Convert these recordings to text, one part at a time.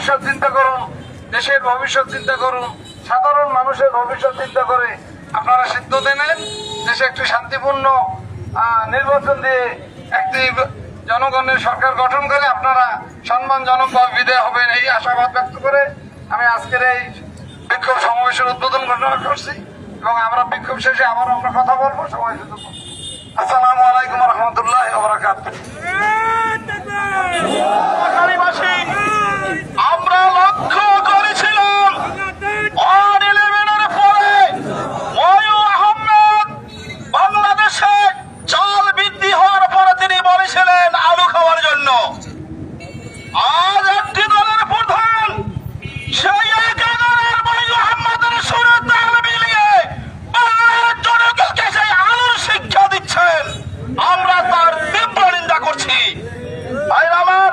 ভবিষ্যৎ চিন্তা করুন দেশের ভবিষ্যৎ চিন্তা করুন সাধারণ মানুষের ভবিষ্যৎ চিন্তা করে আপনারা সিদ্ধান্ত নেন দেশে একটি শান্তিপূর্ণ নির্বাচন দিয়ে একটি জনগণের সরকার গঠন করে আপনারা সম্মানজনকভাবে বিদায় হবেন এই আশাবাদ ব্যক্ত করে আমি আজকের এই বিক্ষোভ সমাবেশের উদ্বোধন ঘোষণা করছি এবং আমরা বিক্ষোভ শেষে আবারও আমরা কথা বলব সুযোগ পাবো। আসসালামু আলাইকুম রহমতুল্লাহ বরাকাত আমরা লক্ষ্য করেছিলাম ওয়ান ইলেভেনের পরে ময়ু আহমেদ বাংলাদেশে চাল বৃদ্ধি হওয়ার পরে তিনি বলেছিলেন আলু খাওয়ার জন্য আজ একটি দলের প্রধান সেই একাদলের ময়ু আহমেদের সুরে তাল মিলিয়ে বাংলার জনগণকে সেই আলুর শিক্ষা দিচ্ছেন আমরা তার তীব্র নিন্দা করছি ভাইরা আমার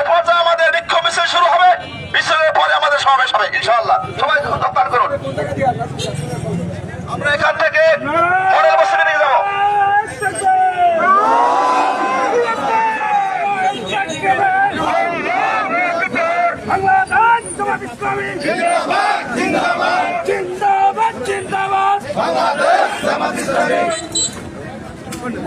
এ পর্যায়ে আমাদের বিক্ষোভ মিছিল শুরু হবে মিছিলের পরে আমাদের সমাবেশ হবে ইনশাআল্লাহ সবাই রপ্তান করুন আমরা এখান থেকে পরের বছরে নিয়ে যাব বাংলাদেশ জামাত ইসলামী জিন্দাবাদ জিন্দাবাদ জিন্দাবাদ জিন্দাবাদ বাংলাদেশ জামাত ইসলামী নারায়ে তাকবীর আল্লাহু আকবার বাংলাদেশ জামাত ইসলামী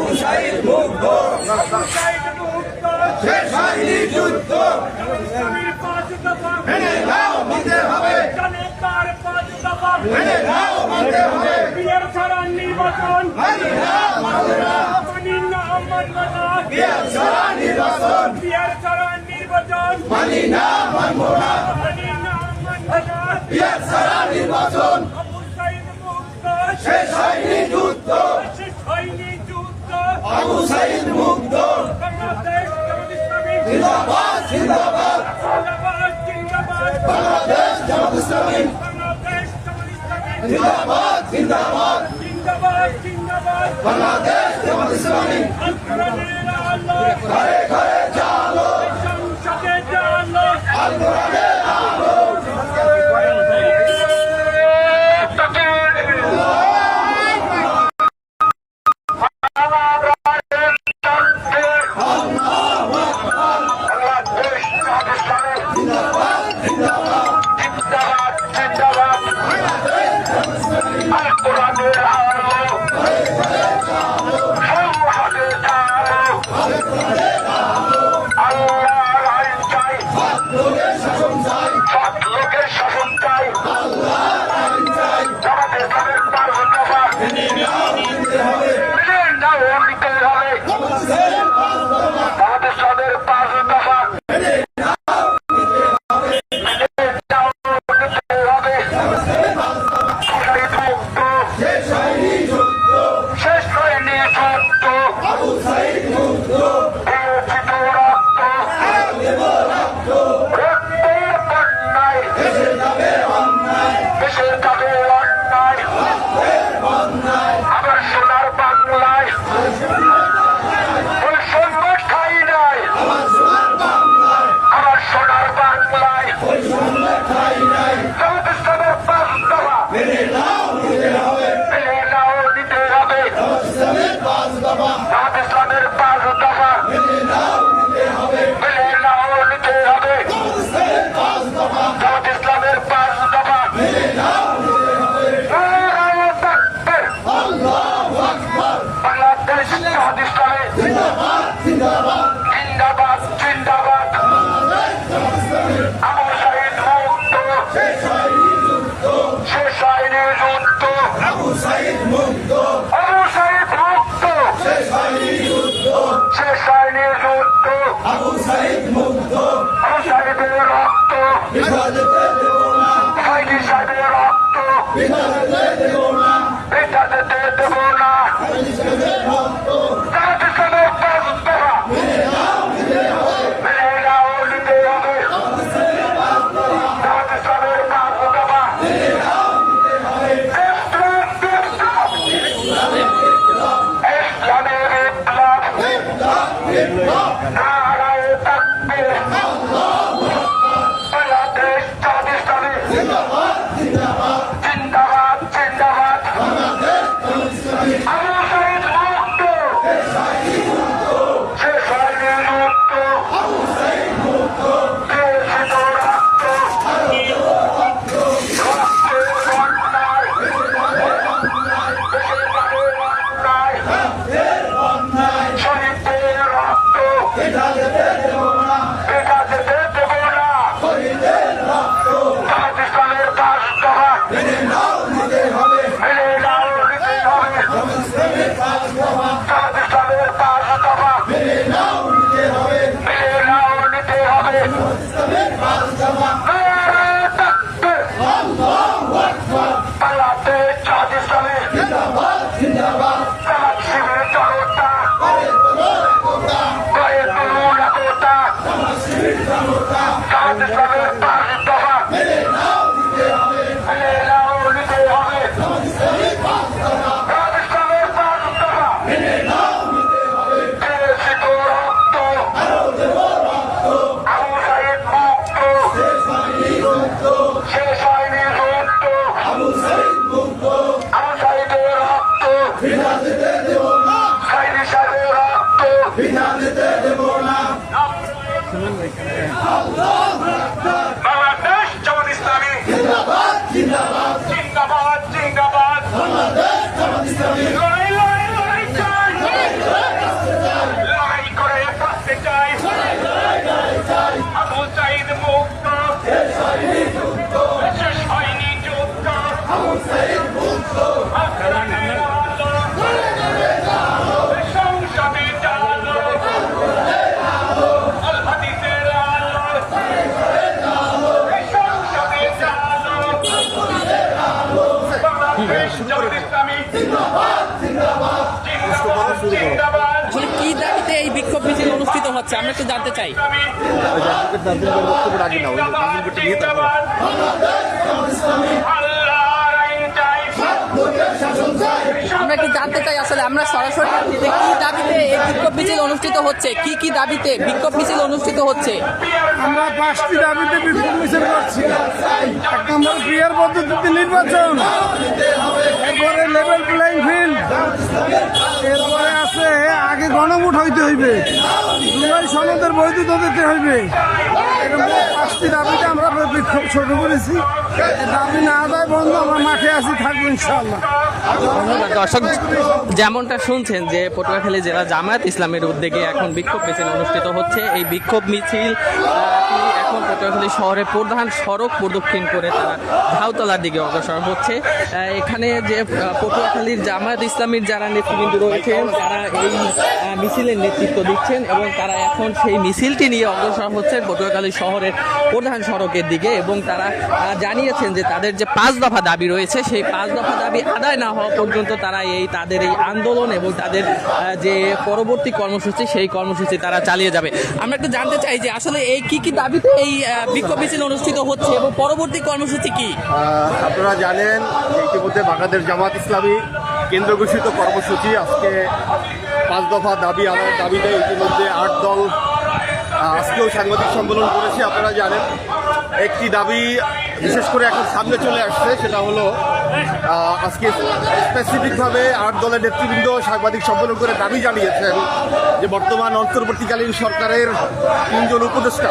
আবু সাইদ মুক্ত শেষ হয়নি যুদ্ধ মেনে নাও মানতে হবে মেনে নাও মানতে হবে বিয়ের ছাড়া নির্বাচন মানি না মানবো না মানি না মানবো না বিয়ের ছাড়া নির্বাচন বিয়ের ছাড়া নির্বাচন মানি না মানবো না বিয়ের ছাড়া নির্বাচন শেষ হয়নি যুদ্ধ আবু সাইদ ইসলামী জিন্দাবাদ জিন্দাবাদ। বাংলাদেশ জামাত ইসলামী। জিন্দাবাদ জিন্দাবাদ। বাংলাদেশ জামাত ইসলামী। ঘরে ঘরে dai শেষ হচ্ছে, আমরা একটু জানতে চাই। আমরা একটু জানতে চাই আসলে, আমরা সরাসরি কি দাবিতে এই বিক্ষোভ মিছিল অনুষ্ঠিত হচ্ছে, কি কি দাবিতে বিক্ষোভ মিছিল অনুষ্ঠিত হচ্ছে? আমরা পাঁচটি দাবিতে বিক্ষোভ মিছিল করছি। এক নম্বর ক্রিয়ার নির্বাচন। এরপরে লেভেল প্লেইং ফিল্ড এরপরে আছে, আগে গণভোট হইতে হইবে। দুই সনদের বৈধতা দিতে হইবে। পাঁচটি দাবিতে আমরা বিক্ষোভ শুরু করেছি। দাবি না আদায় বন্ধ, আমরা মাঠে আছি, থাকব ইনশাল্লাহ দর্শক, যেমনটা শুনছেন যে পটুয়াখালী জেলা জামায়াত ইসলামের উদ্যোগে এখন বিক্ষোভ মিছিল অনুষ্ঠিত হচ্ছে। এই বিক্ষোভ মিছিল এখন পটুয়াখালী শহরের প্রধান সড়ক প্রদক্ষিণ করে তারা ঝাউতলার দিকে অগ্রসর হচ্ছে। এখানে যে পটুয়াখালীর জামায়াত ইসলামীর যারা নেতৃবৃন্দ রয়েছেন তারা এই মিছিলের নেতৃত্ব দিচ্ছেন এবং তারা এখন সেই মিছিলটি নিয়ে অগ্রসর হচ্ছেন পটুয়াখালী শহরের প্রধান সড়কের দিকে এবং তারা জানিয়েছেন যে তাদের যে পাঁচ দফা দাবি রয়েছে, সেই পাঁচ দফা দাবি আদায় না হওয়া পর্যন্ত তারা এই, তাদের এই আন্দোলন এবং তাদের যে পরবর্তী কর্মসূচি, সেই কর্মসূচি তারা চালিয়ে যাবে। আমরা একটু জানতে চাই যে আসলে এই কি কি দাবিতে এই বিক্ষোভ মিছিল অনুষ্ঠিত হচ্ছে এবং পরবর্তী কর্মসূচি কি? আপনারা জানেন ইতিমধ্যে বাংলাদেশ জামাত ইসলামী কেন্দ্র ঘোষিত কর্মসূচি আজকে পাঁচ দফা দাবি আমার দাবিতে ইতিমধ্যে আট দল আজকেও সাংবাদিক সম্মেলন করেছে, আপনারা জানেন। একটি দাবি বিশেষ করে এখন সামনে চলে আসছে, সেটা হলো আজকে স্পেসিফিকভাবে আট দলের নেতৃবৃন্দ সাংবাদিক সম্মেলন করে দাবি জানিয়েছেন যে বর্তমান অন্তর্বর্তীকালীন সরকারের তিনজন উপদেষ্টা।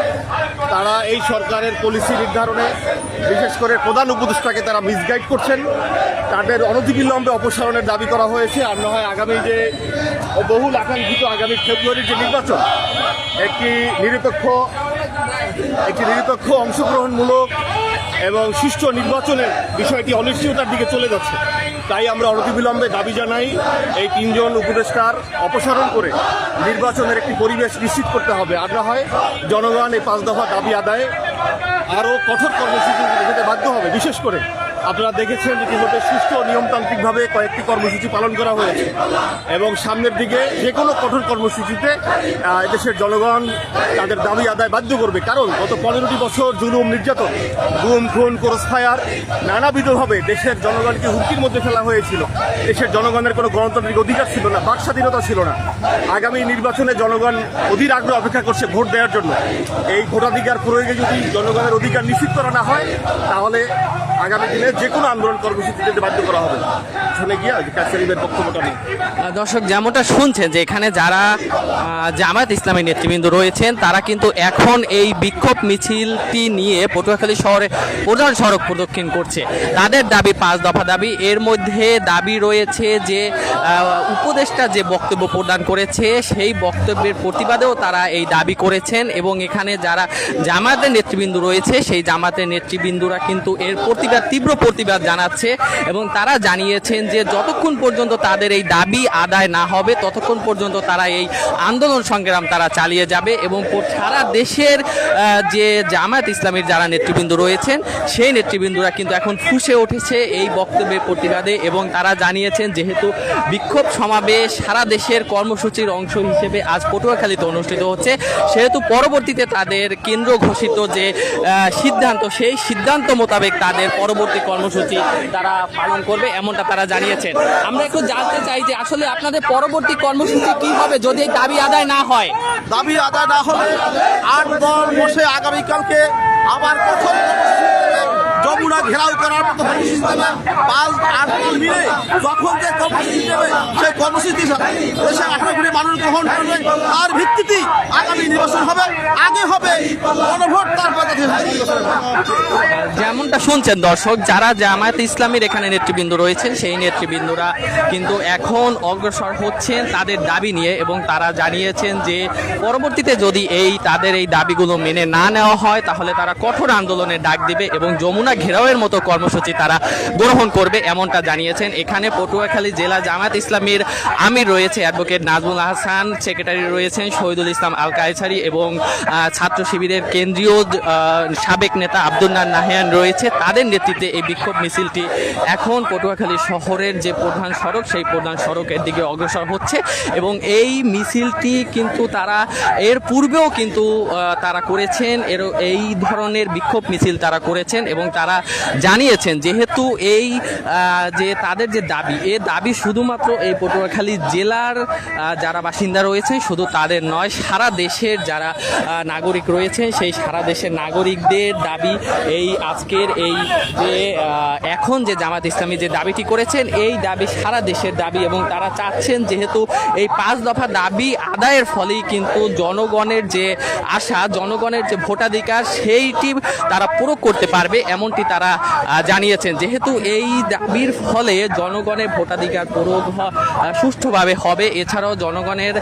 তারা এই সরকারের পলিসি নির্ধারণে, বিশেষ করে প্রধান উপদেষ্টাকে তারা মিসগাইড করছেন। তাদের অনতিবিলম্বে অপসারণের দাবি করা হয়েছে, আর না হয় আগামী যে বহুল আকাঙ্ক্ষিত আগামী ফেব্রুয়ারির যে নির্বাচন, একটি নিরপেক্ষ একটি নিরপেক্ষ অংশগ্রহণমূলক এবং সুষ্ঠু নির্বাচনের বিষয়টি অনিশ্চয়তার দিকে চলে যাচ্ছে। তাই আমরা অনতিবিলম্বে দাবি জানাই এই তিনজন উপদেষ্টার অপসারণ করে নির্বাচনের একটি পরিবেশ নিশ্চিত করতে হবে। আর না হয় জনগণ এই পাঁচ দফা দাবি আদায়ে আরও কঠোর কর্মসূচি যেতে বাধ্য হবে। বিশেষ করে আপনারা দেখেছেন ইতিমধ্যে সুস্থ নিয়মতান্ত্রিকভাবে কয়েকটি কর্মসূচি পালন করা হয়েছে। এবং সামনের দিকে যে কোনো কঠোর কর্মসূচিতে দেশের জনগণ তাদের দাবি আদায় বাধ্য করবে। কারণ গত পনেরোটি বছর জুলুম, নির্যাতন, গুম, খুন ক্রস ফায়ার নানাবিধভাবে দেশের জনগণকে হুমকির মধ্যে ফেলা হয়েছিল। দেশের জনগণের কোনো গণতান্ত্রিক অধিকার ছিল না, বাক স্বাধীনতা ছিল না। আগামী নির্বাচনে জনগণ অধীর আগ্রহ অপেক্ষা করছে ভোট দেওয়ার জন্য। এই ভোটাধিকার প্রয়োগে যদি জনগণের অধিকার নিশ্চিত করা না হয়, তাহলে আগামী দিনে যে কোনো আন্দোলন দর্শক, যেমনটা শুনছেন যে এখানে যারা জামায়াত ইসলামী নেতৃবৃন্দ রয়েছেন, তারা কিন্তু এখন এই বিক্ষোভ মিছিলটি নিয়ে পটুয়াখালী শহরে প্রধান সড়ক প্রদক্ষিণ করছে। তাদের দাবি, পাঁচ দফা দাবি। এর মধ্যে দাবি রয়েছে যে উপদেষ্টা যে বক্তব্য প্রদান করেছে, সেই বক্তব্যের প্রতিবাদেও তারা এই দাবি করেছেন এবং এখানে যারা জামাতের নেতৃবৃন্দ রয়েছে, সেই জামাতের নেতৃবৃন্দরা কিন্তু এর প্রতিবাদ তীব্র প্রতিবাদ জানাচ্ছে এবং তারা জানিয়েছেন যে যতক্ষণ পর্যন্ত তাদের এই দাবি আদায় না হবে, ততক্ষণ পর্যন্ত তারা এই আন্দোলন সংগ্রাম তারা চালিয়ে যাবে এবং সারা দেশের যে জামায়াত ইসলামের যারা নেতৃবৃন্দ রয়েছেন, সেই নেতৃবৃন্দরা কিন্তু এখন ফুসে উঠেছে এই বক্তব্যের প্রতিবাদে এবং তারা জানিয়েছেন যেহেতু বিক্ষোভ সমাবেশ সারা দেশের কর্মসূচির অংশ হিসেবে আজ পটুয়াখালীতে অনুষ্ঠিত হচ্ছে, সেহেতু পরবর্তীতে তাদের কেন্দ্র ঘোষিত যে সিদ্ধান্ত, সেই সিদ্ধান্ত মোতাবেক তাদের পরবর্তী কর্মসূচি তারা পালন করবে এমনটা তারা জানিয়েছেন। আমরা একটু জানতে চাই যে আসলে আপনাদের পরবর্তী কর্মসূচি কি হবে যদি এই দাবি আদায় না হয়? দাবি আদায় না হলে আট দল বসে আগামীকালকে আবার প্রথম যমুনা ঘেরাও করার মতো কর্মসূচি পাঁচ আট মিলে যে কর্মসূচি সেই কর্মসূচি দেশে আঠারো কোটি মানুষ গ্রহণ করবে। তার ভিত্তিতে আগামী নির্বাচন হবে, আগে হবে গণভোট যেমনটা শুনছেন দর্শক, যারা জামায়াত ইসলামের এখানে নেতৃবৃন্দ রয়েছেন, সেই নেতৃবৃন্দরা কিন্তু এখন অগ্রসর হচ্ছেন তাদের দাবি নিয়ে এবং তারা জানিয়েছেন যে পরবর্তীতে যদি এই তাদের এই দাবিগুলো মেনে না নেওয়া হয়, তাহলে তারা কঠোর আন্দোলনের ডাক দেবে এবং যমুনা ঘেরাওয়ের মতো কর্মসূচি তারা গ্রহণ করবে, এমনটা জানিয়েছেন। এখানে পটুয়াখালী জেলা জামায়াত ইসলামীর আমির রয়েছে, অ্যাডভোকেট নাজমুল হাসান, সেক্রেটারি রয়েছেন শহীদুল ইসলাম আল কায়সারি এবং ছাত্র শিবিরের কেন্দ্রীয় সাবেক নেতা আব্দুল্লাহ নাহিয়ান রয়েছে। তাদের নেতৃত্বে এই বিক্ষোভ মিছিলটি এখন পটুয়াখালী শহরের যে প্রধান সড়ক, সেই প্রধান সড়কের দিকে অগ্রসর হচ্ছে এবং এই মিছিলটি কিন্তু তারা, এর পূর্বেও কিন্তু তারা করেছেন। এর, এই ধরনের বিক্ষোভ মিছিল তারা করেছেন এবং তারা জানিয়েছেন, যেহেতু এই যে তাদের যে দাবি, এ দাবি শুধুমাত্র এই পটুয়াখালী জেলার যারা বাসিন্দা রয়েছে, শুধু তাদের নয়, সারা দেশের যারা নাগরিক রয়েছেন, সেই সারা দেশের নাগরিকদের দাবি এই আজকের এই যে এখন যে জামাত ইসলামী যে দাবিটি করেছেন, এই দাবি সারা দেশের দাবি এবং তারা চাচ্ছেন যেহেতু এই পাঁচ দফা দাবি আদায়ের ফলেই কিন্তু জনগণের যে আশা, জনগণের যে ভোটাধিকার, সেইটি তারা প্রয়োগ করতে পারবে এমনটি তারা জানিয়েছেন। যেহেতু এই দাবির ফলে জনগণের ভোটাধিকার প্রয়োগ সুষ্ঠুভাবে হবে, এছাড়াও জনগণের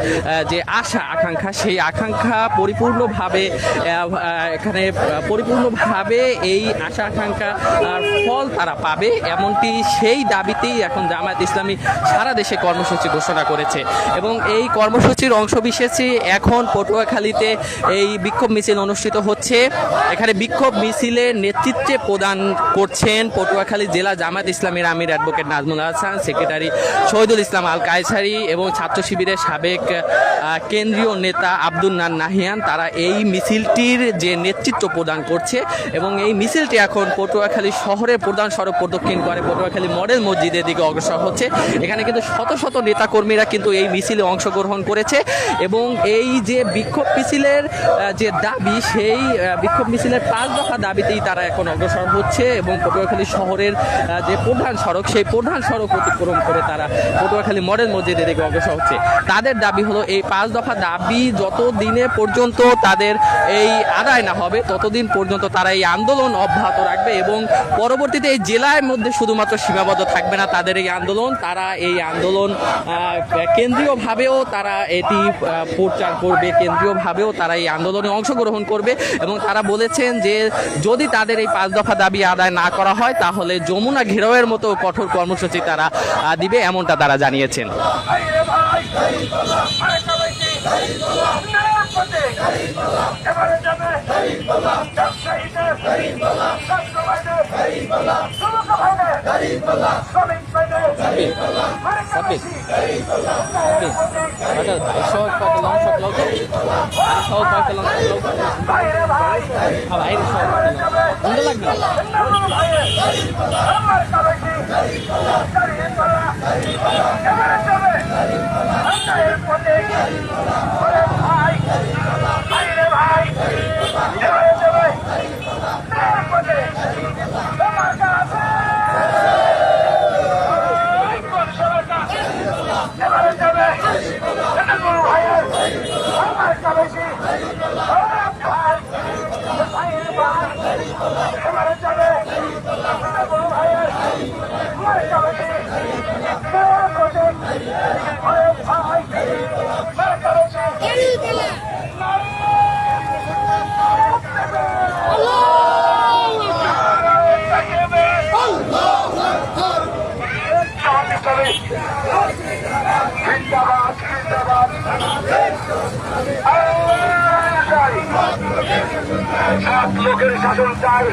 যে আশা, আকাঙ্ক্ষা, সেই আকাঙ্ক্ষা পরিপূর্ণভাবে এখানে পরিপূর্ণভাবে এই আশা, আকাঙ্ক্ষা ফল তারা পাবে। এমনটি সেই দাবিতেই এখন জামায়াত ইসলামী সারা দেশে কর্মসূচি ঘোষণা করেছে। এবং এই কর্মসূচির অংশ বিশেষে এখন পটুয়াখালীতে এই বিক্ষোভ মিছিল অনুষ্ঠিত হচ্ছে। এখানে বিক্ষোভ মিছিলের নেতৃত্বে প্রদান করছেন পটুয়াখালী জেলা জামাত ইসলামের আমির অ্যাডভোকেট নাজমুল হাসান, সেক্রেটারি শহীদুল ইসলাম আল কায়সারি এবং ছাত্র শিবিরের সাবেক কেন্দ্রীয় নেতা আব্দুল নান নাহিয়ান। তারা এই মিছিলটির যে নেতৃত্ব প্রদান করছে এবং এই মিছিলটি এখন পটুয়াখালী শহরের প্রধান সড়ক প্রদক্ষিণ করে। পটুয়াখালী মডেল মসজিদের দিকে অগ্রসর হচ্ছে। এখানে কিন্তু শত শত নেতাকর্মীরা কিন্তু এই মিছিলে অংশগ্রহণ করেছে এবং এই যে বিক্ষোভ মিছিলের যে দাবি, সেই বিক্ষোভ মিছিলের পাঁচ দফা দাবিতেই তারা এখন অগ্রসর হচ্ছে এবং পটুয়াখালী শহরের যে প্রধান সড়ক, সেই প্রধান সড়ক অতিক্রম করে তারা পটুয়াখালী মডেল মসজিদের দিকে অগ্রসর হচ্ছে। তাদের দাবি হলো, এই পাঁচ দফা দাবি যত দিনে পর্যন্ত তাদের এই আদায় না হবে, ততদিন পর্যন্ত তারা এই আন্দোলন অব্যাহত রাখবে এবং পরবর্তীতে এই জেলার মধ্যে শুধুমাত্র সীমাবদ্ধ থাকবে না তাদের এই আন্দোলন, তারা এই আন্দোলন কেন্দ্রীয়ভাবেও তারা এটি প্রচার করবে, কেন্দ্রীয়ভাবেও তারা এই আন্দোলনে অংশগ্রহণ করবে এবং তারা বলেছেন যে যদি তাদের এই পাঁচ দফা দাবি আদায় না করা হয়, তাহলে যমুনা ঘেরাওয়ের মতো কঠোর কর্মসূচি তারা দিবে, এমনটা তারা জানিয়েছেন। Sabit. Sabit. Ada Daisho pakai longsok longsok. Daisho pakai longsok longsok. বাইরে ভাই Apa air show pakai longsok. Untuk lagi. অন্যান্য ভাইয়ের আমার কাবাইছি দাঁড়িয়ে পালা এবারে যাবে অন্যায়ের পথে ওরে ভাই ভাই লোকের শাসন চাই।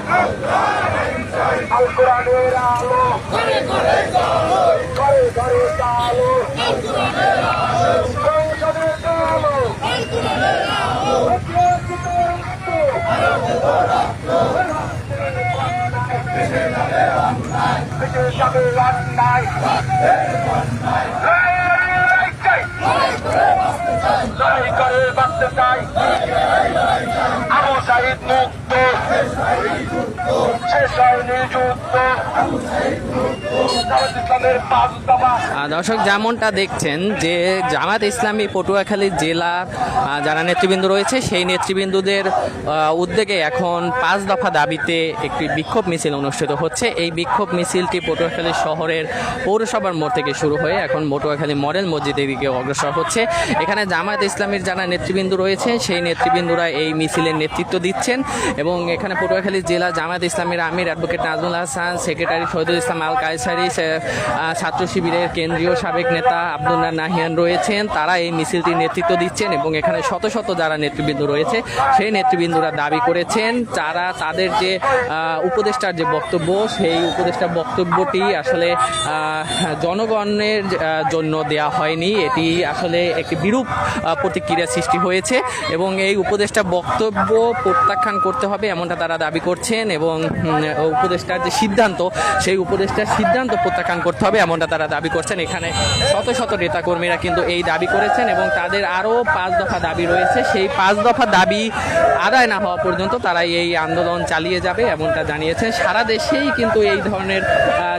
আল কোরআনের আলো। ঘরে ঘরে আলো। সংসদের যাবে অন্যায় লড়াই করে বাঁচতে চাই আবু সাহিদ মুক্ত শেষ হয় যুদ্ধ দর্শক, যেমনটা দেখছেন যে জামাত ইসলামী পটুয়াখালী জেলার যারা নেতৃবৃন্দ রয়েছে, সেই নেতৃবৃন্দদের উদ্যোগে এখন পাঁচ দফা দাবিতে একটি বিক্ষোভ মিছিল অনুষ্ঠিত হচ্ছে। এই বিক্ষোভ মিছিলটি পটুয়াখালী শহরের পৌরসভার মোড় থেকে শুরু হয়ে এখন পটুয়াখালী মডেল মসজিদের দিকে অগ্রসর হচ্ছে। এখানে জামায়াত ইসলামীর যারা নেতৃবৃন্দ রয়েছে, সেই নেতৃবৃন্দরা এই মিছিলের নেতৃত্ব দিচ্ছেন এবং এখানে পটুয়াখালী জেলা জামায়াত ইসলামীর আমির অ্যাডভোকেট নাজমুল হাসান, সেক্রেটারি শহীদুল ইসলাম আল কায়সারি ছাত্র শিবিরের কেন্দ্রীয় সাবেক নেতা আব্দুল্লাহ নাহিয়ান রয়েছেন। তারা এই মিছিলটির নেতৃত্ব দিচ্ছেন এবং এখানে শত শত যারা নেতৃবৃন্দ রয়েছে, সেই নেতৃবৃন্দরা দাবি করেছেন তারা তাদের যে উপদেষ্টার যে বক্তব্য, সেই উপদেষ্টার বক্তব্যটি আসলে জনগণের জন্য দেয়া হয়নি। এটি আসলে একটি বিরূপ প্রতিক্রিয়া সৃষ্টি হয়েছে এবং এই উপদেষ্টা বক্তব্য প্রত্যাখ্যান করতে হবে এমনটা তারা দাবি করছেন এবং উপদেষ্টার যে সিদ্ধান্ত, সেই উপদেষ্টার সিদ্ধান্ত প্রত্যাখ্যান করতে হবে, এমনটা তারা দাবি করছেন। এখানে শত শত নেতাকর্মীরা কিন্তু এই দাবি করেছেন এবং তাদের আরও পাঁচ দফা দাবি রয়েছে। সেই পাঁচ দফা দাবি আদায় না হওয়া পর্যন্ত তারা এই আন্দোলন চালিয়ে যাবে, এমনটা জানিয়েছেন। সারা দেশেই কিন্তু এই ধরনের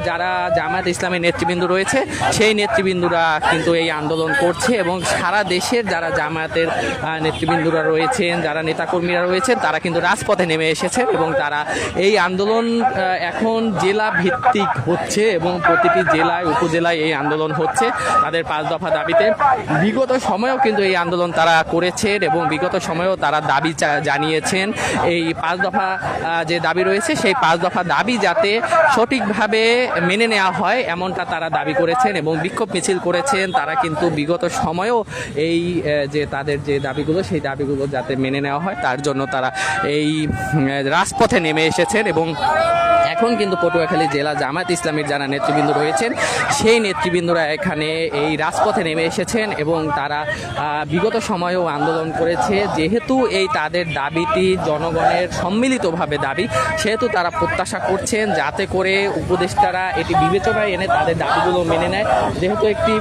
যারা জামায়াত ইসলামের নেতৃবৃন্দ রয়েছে, সেই নেতৃবৃন্দরা কিন্তু এই আন্দোলন করছে এবং সারা দেশের যারা জামায়াতের নেতৃবৃন্দরা রয়েছেন, যারা নেতাকর্মীরা রয়েছেন, তারা কিন্তু রাজপথে নেমে এসেছেন এবং তারা এই আন্দোলন এখন জেলা ভিত্তিক হচ্ছে এবং প্রতিটি জেলায়, উপজেলায় এই আন্দোলন হচ্ছে। তাদের পাঁচ দফা দাবিতে বিগত সময়েও কিন্তু এই আন্দোলন তারা করেছেন এবং বিগত সময়েও তারা দাবি জানিয়েছেন। এই পাঁচ দফা যে দাবি রয়েছে, সেই পাঁচ দফা দাবি যাতে সঠিকভাবে মেনে নেওয়া হয়, এমনটা তারা দাবি করেছেন এবং বিক্ষোভ মিছিল করেছেন। তারা কিন্তু বিগত সময়েও এই যে তাদের যে দাবিগুলো, সেই দাবিগুলো যাতে মেনে নেওয়া হয়, তার জন্য তারা এই রাজপথে নেমে এসেছেন এবং এখন কিন্তু পটুয়াখালী জেলা জামায়াত ইসলামীর যারা নেতৃবৃন্দ রয়েছেন। সেই নেতৃবৃন্দরা এখানে এই রাজপথে নেমে এসেছেন এবং তারা বিগত সময়েও আন্দোলন করেছে। যেহেতু এই তাদের দাবিটি জনগণের সম্মিলিতভাবে দাবি, সেহেতু তারা প্রত্যাশা করছেন যাতে করে উপদেষ্টারা এটি বিবেচনায় এনে তাদের দাবিগুলো মেনে নেয়। যেহেতু একটি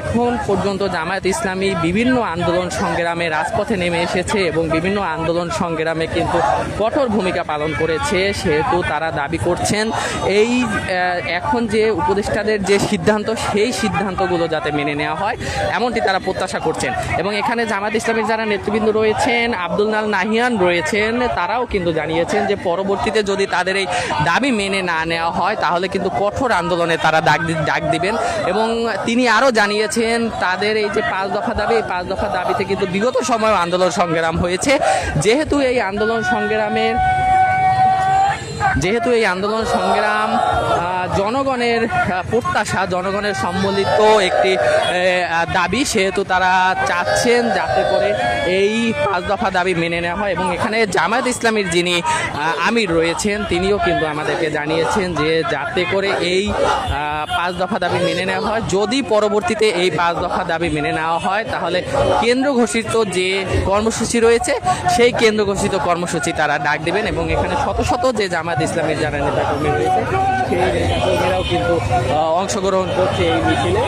এখন পর্যন্ত জামায়াত ইসলামী বিভিন্ন আন্দোলন সংগ্রামে রাজপথে নেমে এসেছে এবং বিভিন্ন আন্দোলন সংগ্রামে কিন্তু কঠোর ভূমিকা পালন করেছে, সেহেতু তারা দাবি করছেন এই এখন যে উপদেষ্টাদের যে সিদ্ধান্ত, সেই সিদ্ধান্তগুলো যাতে মেনে নেওয়া হয়, এমনটি তারা প্রত্যাশা করছেন। এবং এখানে জামাত ইসলামের যারা নেতৃবৃন্দ রয়েছেন, আব্দুল নাল নাহিয়ান রয়েছেন, তারাও কিন্তু জানিয়েছেন যে পরবর্তীতে যদি তাদের এই দাবি মেনে না নেওয়া হয়, তাহলে কিন্তু কঠোর আন্দোলনে তারা ডাক ডাক দিবেন। এবং তিনি আরও জানিয়েছেন, তাদের এই যে পাঁচ দফা দাবি, এই পাঁচ দফা দাবিতে কিন্তু বিগত সময় আন্দোলন সংগ্রাম হয়েছে। যেহেতু এই আন্দোলন সংগ্রামের, যেহেতু এই আন্দোলন সংগ্রাম জনগণের প্রত্যাশা, জনগণের সম্মিলিত একটি দাবি, সেহেতু তারা চাচ্ছেন যাতে করে এই পাঁচ দফা দাবি মেনে নেওয়া হয় এবং এখানে জামায়াত ইসলামীর যিনি আমির রয়েছেন, তিনিও কিন্তু আমাদেরকে জানিয়েছেন যে যাতে করে এই পাঁচ দফা দাবি মেনে নেওয়া হয়। যদি পরবর্তীতে এই পাঁচ দফা দাবি মেনে নেওয়া হয়, তাহলে কেন্দ্র ঘোষিত যে কর্মসূচি রয়েছে, সেই কেন্দ্র ঘোষিত কর্মসূচি তারা ডাক দেবেন এবং এখানে শত শত যে জামাত ইসলামের যারা নেতাকর্মী রয়েছে, সেই কর্মীরাও কিন্তু অংশগ্রহণ করছে এই মিছিলে।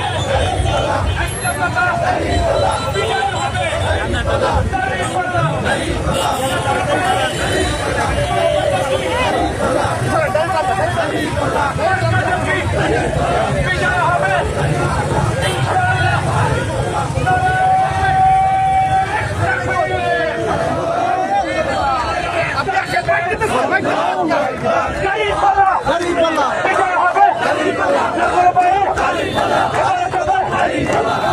জিন্দাবাদ